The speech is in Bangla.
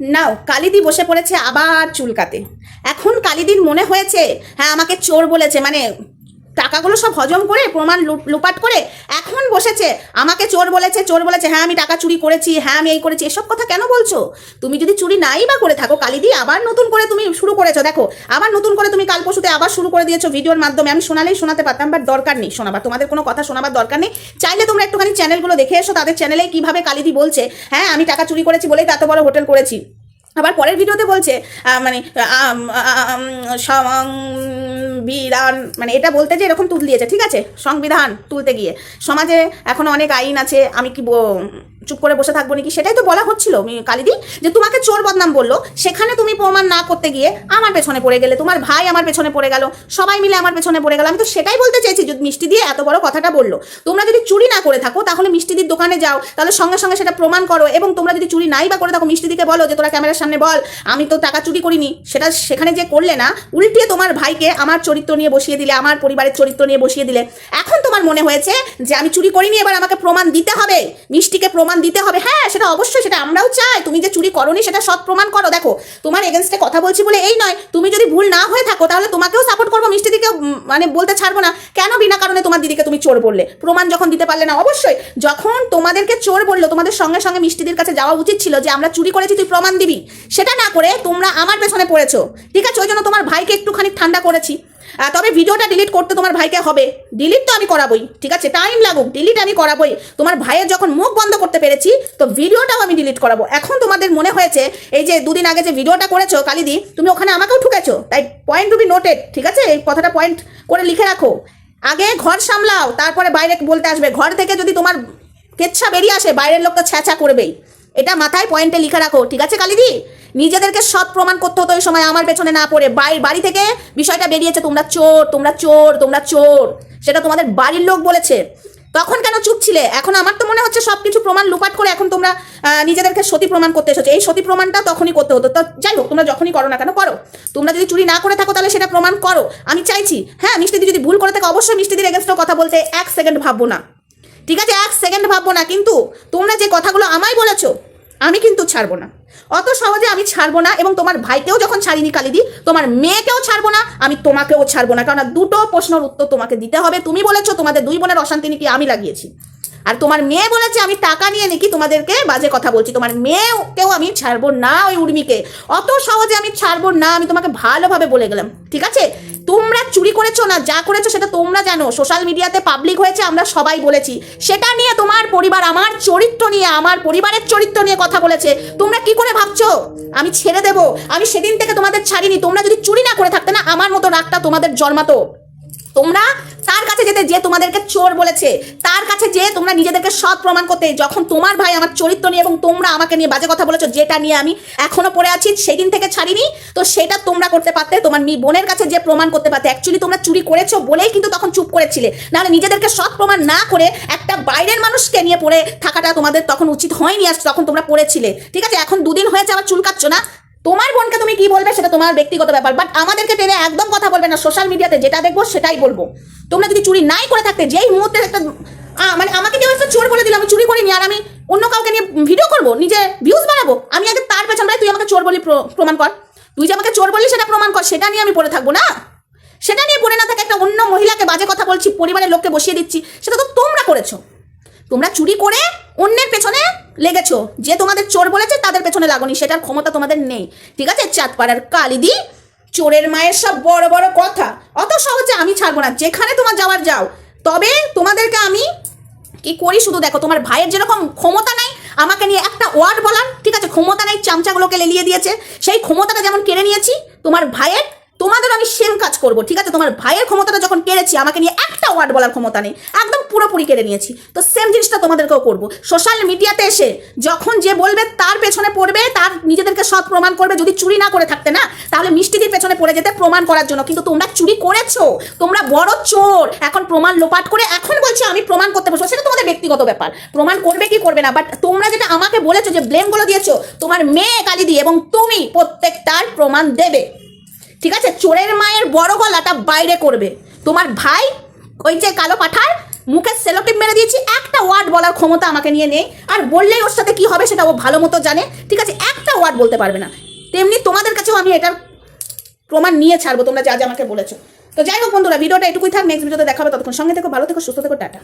নাও, কালিদি বসে পড়েছে আবার চুলকাতে এখন কালিদির মনে হয়েছে হ্যাঁ আমাকে চোর বলেছে মানে টাকাগুলো সব হজম করে, প্রমাণ লুপাট করে, এখন বসেছে আমাকে চোর বলেছে চোর বলেছে হ্যাঁ আমি টাকা চুরি করেছি হ্যাঁ আমি এই করেছি। এসব কথা কেন বলছো? তুমি যদি চুরি নাই বা করে থাকো কালিদি আবার নতুন করে তুমি শুরু করেছ। দেখো, আবার নতুন করে তুমি কাল পরশুতে আবার শুরু করে দিয়েছ ভিডিওর মাধ্যমে। আমি শোনালেই শোনাতে পারতাম, বাট দরকার নেই শোনাবার। তোমাদের কোনো কথা শোনাবার দরকার নেই। চাইলে তোমরা একটুখানি চ্যানেলগুলো দেখে এসো, তাদের চ্যানেলে কীভাবে কালিদি বলছে হ্যাঁ আমি টাকা চুরি করেছি বলেই তো এত বড় হোটেল করেছি। আবার পরের ভিডিওতে বলছে মানে সংবিধান মানে এটা বলতে যে এরকম তুল দিয়েছে, ঠিক আছে? সংবিধান তুলতে গিয়ে। সমাজে এখনও অনেক আইন আছে, আমি কি চুপ করে বসে থাকব নাকি? সেটাই তো বলা হচ্ছিল কালিদি, যে তোমাকে চোর বদনাম বলল। সেখানে তুমি প্রমাণ না করতে গিয়ে আমার পেছনে পড়ে গেলে, তোমার ভাই আমার পেছনে পড়ে গেল, সবাই মিলে আমার পেছনে পড়ে গেল। আমি তো সেটাই বলতে চাইছি যদি মিষ্টি দিয়ে এত বড় কথাটা বলল। তোমরা যদি চুরি না করে থাকো, তাহলে মিষ্টিদির দোকানে যাও, তাহলে সঙ্গে সঙ্গে সেটা প্রমাণ করো। এবং তোমরা যদি চুরি নাই বা করে থাকো, মিষ্টিদিকে বলো যে, তোরা ক্যামেরার সামনে বল, আমি তো টাকা চুরি করিনি। সেটা সেখানে যে করলে না, উল্টিয়ে তোমার ভাইকে আমার চরিত্র নিয়ে বসিয়ে দিলে, আমার পরিবারের চরিত্র নিয়ে বসিয়ে দিলে। এখন তোমার মনে হয়েছে যে, আমি চুরি করিনি, এবার আমাকে প্রমাণ দিতে হবে। মিষ্টিকে প্রমাণ দিতে হবে। হ্যাঁ সেটা অবশ্যই, সেটা আমরাও চাই। তুমি যে চুরি করনি, সেটা সৎ প্রমাণ করো। দেখো, তোমার এগেনস্টে কথা বলছি বলে এই নয়। তুমি যদি ভুল না হয়ে থাকো, তাহলে তোমাকেও সাপোর্ট করব। মিষ্টি দিকে মানে বলতে ছাড়বো না। কেন বিনা কারণে তোমার দিদিকে তুমি চোর বললে? প্রমাণ যখন দিতে পারলে না, অবশ্যই। যখন তোমাদেরকে চোর বলল, তোমাদের সঙ্গে সঙ্গে মিষ্টিদির কাছে যাওয়া উচিত ছিল যে, আমরা চুরি করেছি, তুই প্রমাণ দিবি। সেটা না করে তোমরা আমার পেছনে পড়েছো। ঠিক আছে? ওই জন্য তোমার ভাইকে একটুখানি ঠান্ডা করেছি। তবে ভিডিওটা ডিলিট করতে তোমার ভাইকে হবে। ডিলিট তো আমি করাবোই, ঠিক আছে? টাইম লাগুক ডিলিট আমি করাবোই। তোমার ভাইয়ের যখন মুখ বন্ধ করতে পেরেছি, তো ভিডিওটাও আমি ডিলিট করাবো। এখন তোমাদের মনে হয়েছে, এই যে দুদিন আগে যে ভিডিওটা করেছ, কালিদি, তুমি ওখানে আমাকেও ঠুকেছো। তাই পয়েন্ট টু বি নোটেড ঠিক আছে? এই কথাটা পয়েন্ট করে লিখে রাখো। আগে ঘর সামলাও, তারপরে বাইরে বলতে আসবে। ঘর থেকে যদি তোমার কেচ্ছা বেরিয়ে আসে, বাইরের লোক তো ছ্যাঁচা করবেই। এটা মাথায় পয়েন্টে লিখে রাখো, ঠিক আছে কালিদি? নিজেদেরকে সৎ প্রমাণ করতে হতো ওই সময় আমার পেছনে না পড়ে। বাড়ি বাড়ি থেকে বিষয়টা বেরিয়েছে, তোমরা চোর তোমরা চোর তোমরা চোর। সেটা তোমাদের বাড়ির লোক বলেছে। তখন কেন চুপ ছিলে? এখন আমার তো মনে হচ্ছে সব কিছু প্রমাণ লুপাট করে এখন তোমরা নিজেদেরকে সতী প্রমাণ করতে এসেছ। এই সতী প্রমাণটা তখনই করতে হতো। তো যাই হোক, তোমরা যখনই করো না কেন, করো। তোমরা যদি চুরি না করে থাকো তাহলে সেটা প্রমাণ করো। আমি চাইছি হ্যাঁ মিষ্টিদি যদি ভুল করে থাকে, অবশ্যই মিষ্টিদির এগেনস্টও কথা বলতে এক সেকেন্ড ভাববো না। ঠিক আছে, এক সেকেন্ড ভাববো না, কিন্তু তোমরা যে কথাগুলো আমায় বলেছ, আমি কিন্তু ছাড়বো না। অত সহজে আমি ছাড়বো না এবং তোমার ভাইকেও যখন ছাড়িনি কালিদি, তোমার মেয়েকেও ছাড়বো না, আমি তোমাকেও ছাড়বো না। কারণ দুটো প্রশ্নের উত্তর তোমাকে দিতে হবে। তুমি বলেছ তোমাদের দুই বোনের অশান্তি নাকি আমি লাগিয়েছি। আর তোমার মেয়ে বলেছে আমি টাকা নিয়ে নাকি তোমাদেরকে বাজে কথা বলছি। তোমার মেয়েকেও আমি ছাড়বো না ওই উর্মিকে। অত সহজে আমি ছাড়বো না, আমি তোমাকে ভালোভাবে বলে গেলাম। ঠিক আছে? তোমরা চুরি করেছ না, যা করেছ সেটা তোমরা জানো। সোশ্যাল মিডিয়াতে পাবলিক হয়েছে, আমরা সবাই বলেছি। সেটা নিয়ে তোমার পরিবার, আমার চরিত্র নিয়ে, আমার পরিবারের চরিত্র নিয়ে কথা বলেছে। তোমরা কি করে ভাবছ? আমি ছেড়ে দেবো। আমি সেদিন থেকে তোমাদের ছাড়িনি। তোমরা যদি চুরি না করে থাকতে না, আমার মতো রাগটা তোমাদের জন্মাতো। তোমরা তার কাছে যেতে যে তোমাদেরকে চোর বলেছে, তার কাছে যে তোমরা নিজেদেরকে সৎ প্রমাণ করতে, যখন তোমার ভাই আমার চরিত্র নিয়ে এবং তোমরা আমাকে নিয়ে বাজে কথা বলেছ, যেটা নিয়ে আমি এখনও পড়ে আছি, সেদিন থেকে ছাড়িনি, তো সেটা তোমরা করতে পারতে, তোমার মি বোনের কাছে যে প্রমাণ করতে পারতে। অ্যাকচুয়ালি তোমরা চুরি করেছ বলেই কিন্তু তখন চুপ করেছিলে। নাহলে নিজেদেরকে সৎ প্রমাণ না করে একটা বাইরের মানুষকে নিয়ে পড়ে থাকাটা তোমাদের তখন উচিত হয়নি আর তখন তোমরা পড়েছিলে। ঠিক আছে, এখন দুদিন হয়েছে, আবার চুলকাচ্ছ না। তোমার বোনকে তুমি কি বলবে সেটা তোমার ব্যক্তিগত ব্যাপার বাট আমাদেরকে টেনে একদম কথা বলবে না সোশ্যাল মিডিয়াতে যেটা দেখব সেটাই বলব। তোমরা যদি চুরি নাই করে থাকতে, যেই মুহূর্তে একটা মানে আমাকে কেউ একটা চোর বলে দিল, আমি চুরি করিনি আর আমি অন্য কাউকে নিয়ে ভিডিও করব, নিজে ভিউজ বাড়াবো আমি আগে তার পেছন তুই আমাকে চোর বলি প্রমাণ কর। তুই যে আমাকে চোর বললি সেটা প্রমাণ কর, সেটা নিয়ে আমি পড়ে থাকব না? সেটা নিয়ে পড়ে না থাকে একটা অন্য মহিলাকে বাজে কথা বলছি, পরিবারের লোককে বসিয়ে দিচ্ছি, সেটা তো তোমরা করেছ। তোমরা চুরি করে অন্যের পেছনে লেগেছো। যে তোমাদের চোর বলেছে, তাদের পেছনে লাগনি। সেটার ক্ষমতা তোমাদের নেই। ঠিক আছে? চাঁদপাড়ার কালিদি, চোরের মায়ের সব বড় বড় কথা। অত সহজে আমি ছাড়বো না। যেখানে তোমার যাওয়ার যাও। তবে তোমাদেরকে আমি কি করি শুধু দেখো, তোমার ভাইয়ের যেরকম ক্ষমতা নাই, আমাকে নিয়ে একটা ওয়ার্ড বলার, ঠিক আছে? ক্ষমতা নাই, চামচাগুলোকে লেলিয়ে দিয়েছে। সেই ক্ষমতাটা যেমন কেড়ে নিয়েছি, তোমার ভাইয়ের তোমাদের আমি সেম কাজ করব, ঠিক আছে? তোমার ভাইয়ের ক্ষমতাটা যখন কেড়েছি, আমাকে নিয়ে একটা ওয়ার্ড বলার ক্ষমতা নেই। একদম পুরোপুরি কেড়ে নিয়েছি। তো সেম জিনিসটা তোমাদেরকেও করব। সোশ্যাল মিডিয়াতে এসে যখন যে বলবে তার পেছনে পড়বে, তার নিজেদেরকে সৎ প্রমাণ করবে, যদি চুরি না করে থাকতে, না? তাহলে মিষ্টিদির পেছনে পড়ে যেতে প্রমাণ করার জন্য। কিন্তু তোমরা চুরি করেছ। তোমরা বড় চোর। এখন প্রমাণ লোপাট করে এখন বলছি আমি প্রমাণ করতে বসবো। সেটা তোমাদের ব্যক্তিগত ব্যাপার। প্রমাণ করবে কি করবে না? বাট তোমরা যেটা আমাকে বলেছ, যে ব্লেমগুলো দিয়েছ, তোমার মেয়ে কালি দিয়ে এবং তুমি প্রত্যেকটার প্রমাণ দেবে। ঠিক আছে? চোরের মায়ের বড় গলাটা বাইরে করবে। তোমার ভাই, ওই যে কালো পাঠার, মুখে সেলোটিপ মেরে দিয়েছি, একটা ওয়ার্ড বলার ক্ষমতা আমাকে নিয়ে নেই। আর বললেই ওর সাথে কি হবে সেটা ও ভালো মতো জানে। ঠিক আছে? একটা ওয়ার্ড বলতে পারবে না। তেমনি তোমাদের কাছেও আমি এটার প্রমাণ নিয়ে ছাড়বো, তোমরা যা যা আমাকে বলেছ। তো যাই হোক বন্ধুরা, ভিডিওটা এটুকুই থাক নেক্সট ভিডিওতে দেখাবে, ততক্ষণ সঙ্গে থেকো, ভালো থেকো, সুস্থ থেকো, টাটা।